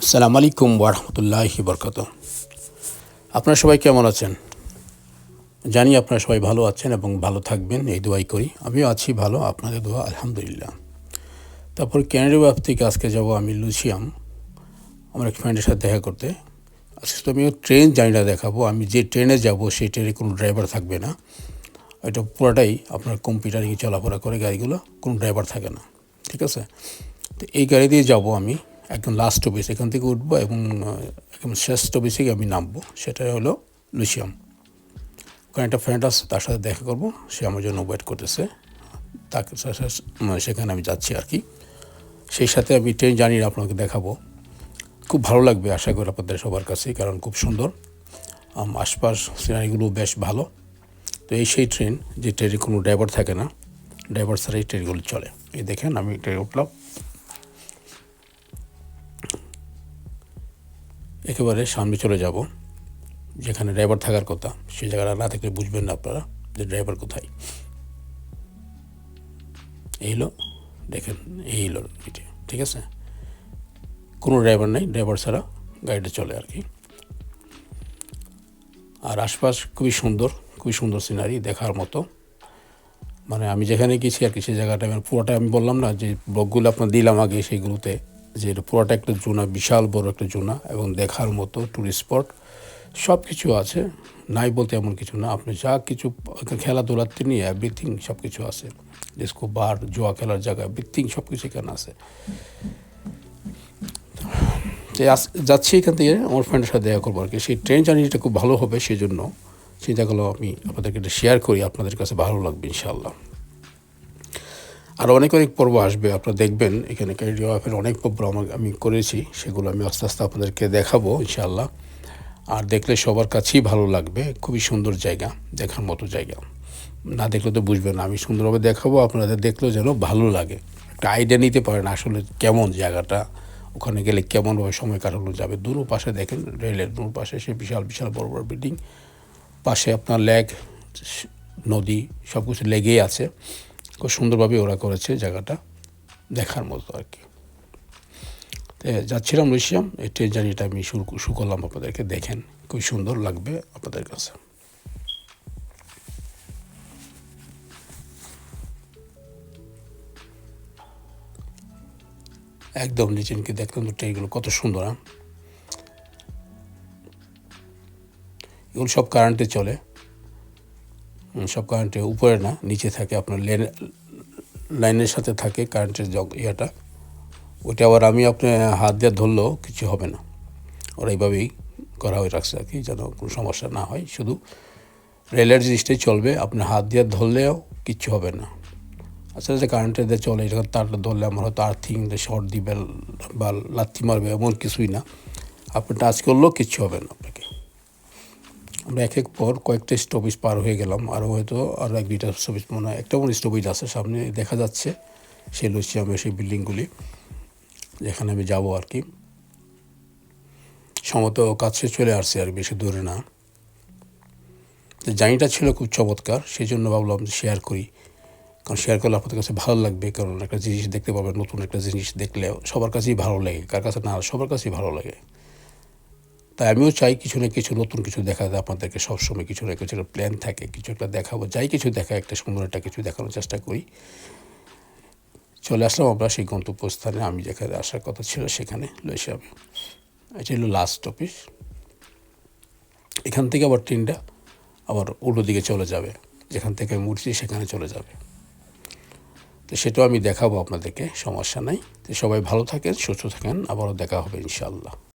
আসসালামু আলাইকুম ওরহমতুল্লাহি বরকত আপনারা সবাই কেমন আছেন? জানি আপনারা সবাই ভালো আছেন এবং ভালো থাকবেন, এই দোয়াই করি। আমিও আছি ভালো, আপনাদের দোয়া আলহামদুলিল্লাহ। তারপর ক্যানাডা ওয়াব থেকে আজকে যাব আমি লুসিয়াম। আমার এক ফ্রেন্ডের সাথে দেখা করতে। আজকে তো আমিও ট্রেন জার্নিটা দেখাবো। আমি যে ট্রেনে যাব, সেই ট্রেনে কোনো ড্রাইভার থাকবে না। এটা পুরোটাই আপনার কম্পিউটারিং চলাফেরা করে গাড়িগুলো, কোনো ড্রাইভার থাকে না। ঠিক আছে? তো এই গাড়ি দিয়ে যাব আমি। একদম লাস্ট অফিস, এখান থেকে উঠবো এবং একদম শেষ অফিসে আমি নামবো। সেটা হলো লুসিয়াম। ওখানে একটা ফ্রেন্ড আছে, তার সাথে দেখা করব। সে আমার জন্য ওয়েট করতেছে। তাকে সেখানে আমি যাচ্ছি আর কি। সেই সাথে আমি ট্রেন জানি আপনাকে দেখাবো। খুব ভালো লাগবে, আশা করি আপনাদের সবার কাছেই, কারণ খুব সুন্দর। আশপাশ সিনারিগুলো বেশ ভালো। তো এই সেই ট্রেন যে ট্রেনে কোনো ড্রাইভার থাকে না ড্রাইভার ছাড়া এই ট্রেনগুলো চলে। এই দেখেন, আমি ট্রেনে উঠলাম। একেবারে সামনে চলে যাব, যেখানে ড্রাইভার থাকার কথা। সেই জায়গাটা না থাকলে বুঝবেন না আপনারা যে ড্রাইভার কোথায়। এই হলো, দেখেন, এই হলো ঠিক আছে? কোনো ড্রাইভার নেই, ড্রাইভার ছাড়া গাড়িটা চলে আর কি। আর আশপাশ খুবই সুন্দর খুবই সুন্দর সিনারি দেখার মতো। মানে আমি যেখানে গেছি আর কি, সেই জায়গাটা মানে পুরোটা আমি বললাম না, যে ব্লগগুলো আপনার দিলাম আগে, সেইগুলোতে যে এটা পুরোটা একটা জোনা, বিশাল বড় একটা জোনা এবং দেখার মতো ট্যুরিস্ট স্পট সব কিছু আছে, নাই বলতে এমন কিছু না। আপনি যা কিছু খেলাধুলার নিয়ে এভরিথিং সব কিছু আছে। ডিস্কো বার জোয়া খেলার জায়গা এভরিথিং সব কিছু এখানে আছে। যাচ্ছি এখান থেকে, আমার ফ্রেন্ডের সাথে দেখা করব আর কি। সেই ট্রেন জার্নিটা খুব ভালো হবে সেই জন্য চিন্তাগুলো আমি আপনাদেরকে এটা শেয়ার করি, আপনাদের কাছে ভালো লাগবে, ইনশাআল্লাহ। আর অনেক অনেক পর্ব আসবে, আপনারা দেখবেন। এখানে ক্যারিডিও অ্যাপের অনেক পর্ব আমার আমি করেছি, সেগুলো আমি আস্তে আস্তে আপনাদেরকে দেখাবো, ইনশাআল্লাহ। আর দেখলে সবার কাছেই ভালো লাগবে, খুবই সুন্দর জায়গা, দেখার মতো জায়গা। না দেখলে তো বুঝবেন আমি সুন্দরভাবে দেখাবো, আপনাদের দেখলেও যেন ভালো লাগে। একটা আইডিয়া নিতে পারেন আসলে কেমন জায়গাটা, ওখানে গেলে কেমনভাবে সময় কাটানো যাবে। দুনো পাশে দেখেন, রেলের দুনো পাশে সে বিশাল বিশাল বড় বড় বিল্ডিং পাশে আপনার লেক নদী সব কিছু লেগেই আছে। খুব সুন্দরভাবে ওরা করেছে জায়গাটা দেখার মতো আর কি। যাচ্ছিলাম লুসিয়াম এই ট্রেন জার্নিটা আমি শুরু শুরু করলাম, আপনাদেরকে দেখেন খুব সুন্দর লাগবে আপনাদের কাছে। একদম নিচে নিচে দেখলাম তো ট্রেনগুলো কত সুন্দর হ্যাঁ? এগুলো সব কারেন্টে চলে। সব কারেন্টের উপরে না, নিচে থাকে আপনার লেন লাইনের সাথে থাকে কারেন্টের জগ ইয়েটা। ওইটা আবার আমি আপনি হাত দিয়ে ধরলেও কিছু হবে না। ওরা এইভাবেই করা হয়ে রাখছে আর কি, যেন কোনো সমস্যা না হয়। শুধু রেলের জিনিসটাই চলবে, আপনি হাত দিয়ে ধরলেও কিচ্ছু হবে না। আচ্ছা যে কারেন্টের দিয়ে চলে, এটা তারটা ধরলে আমার হয়তো আর্থিং শর্ট দিবে বা লাথি মারবে, এমন কিছুই না। আপনি টাচ করলেও কিচ্ছু হবে না। আমরা এক এক পর কয়েকটা স্টপেজ পার হয়ে গেলাম। আরও হয়তো আরও এক দুইটা স্টপেজ মনে হয়। একটা মনে স্টপেজ আছে, সামনে দেখা যাচ্ছে। সেই লুচিয়ামের সেই বিল্ডিংগুলি, যেখানে আমি যাব আর কি। সমত কাছে চলে আসছে আর বেশি দূরে না। জার্নিটা ছিল খুব চমৎকার সেই জন্য ভাবলাম শেয়ার করি। কারণ শেয়ার করলে আপনাদের কাছে ভালো লাগবে, কারণ একটা জিনিস দেখতে পাবেন নতুন একটা জিনিস দেখলে সবার কাছেই ভালো লাগে, কার কাছে না, সবার কাছেই ভালো লাগে। তাই আমিও চাই কিছু না কিছু, নতুন কিছু দেখা যায়, আপনাদেরকে সবসময় কিছু না কিছু প্ল্যান থাকে, কিছু একটা দেখাবো, যাই কিছু দেখা, একটা সুন্দর একটা কিছু দেখানোর চেষ্টা করি। চলে আসলাম আমরা সেই গন্তব্যস্থানে, আমি যেখানে আসার কথা ছিল সেখানে লইসে আমি এটা হলো লাস্ট অফিস এখান থেকে আবার ট্রেনটা আবার উল্টো দিকে চলে যাবে, যেখান থেকে উঠছি সেখানে চলে যাবে। তো সেটাও আমি দেখাবো আপনাদেরকে, সমস্যা নাই। তো সবাই ভালো থাকেন, সুস্থ থাকেন, আবারও দেখা হবে ইনশাআল্লাহ।